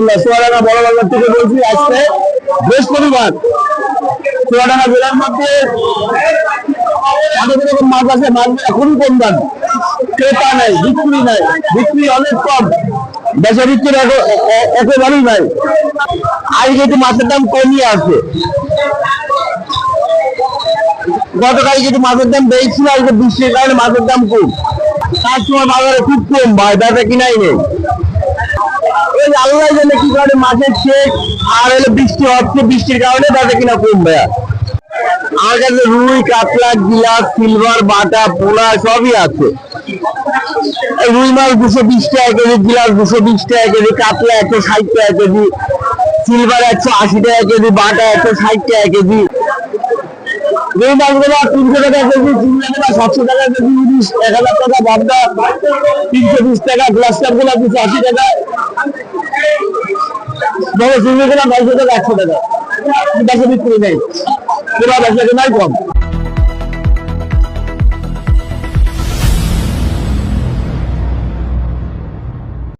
আলহামদুলিল্লাহ বড় বাজার থেকে বলছি, আজকে বৃহস্পতিবার। জেলার মধ্যে অনেক রকম মাছ আছে, মাছ এখনই কম দাম। ক্রেতা নাই, বিক্রি নাই। বিক্রি অনেক কম। বিক্রি একেবারেই নাই। মাছের দাম কমই আছে। গতকাল কিন্তু মাছের দাম বেশি ছিল আজকে বৃষ্টির কারণে মাছের দাম কম। তার সময় বাজারে খুব কম ভাই বেচা কিনাই নেই। ওই আল্লাহ জানে কি কারণে মাছের শেষ আর হলো বৃষ্টি হচ্ছে, বৃষ্টির কারণে বেচা কিনা কম ভাইয়া আমার কাছে রুই, কাতলা, গিলাস, সিলভার, বাটা পোলা সবই আছে। রুই মাছ দুশো বিশ টাকা কেজি, গিলাস দুশো বিশ টাকা কেজি, কাতলা একশো ষাট টাকা কেজি, সিলভার একশো আশি টাকা কেজি, বাটা একশো ষাট টাকা কেজি। রুই মাছগুলো তিনশো টাকা কেজি চিংড়িগুলো সাতশো টাকা কেজি ইলিশ, এক হাজার টাকা বাবদা, তিনশো বিশ টাকা, গ্লাস কাপগুলো দুশো আশি টাকা। বড় চিংড়িগুলো নয়শো টাকা, একশো টাকা। বিক্রি নেই। পুরো ব্যবসা নাই কম।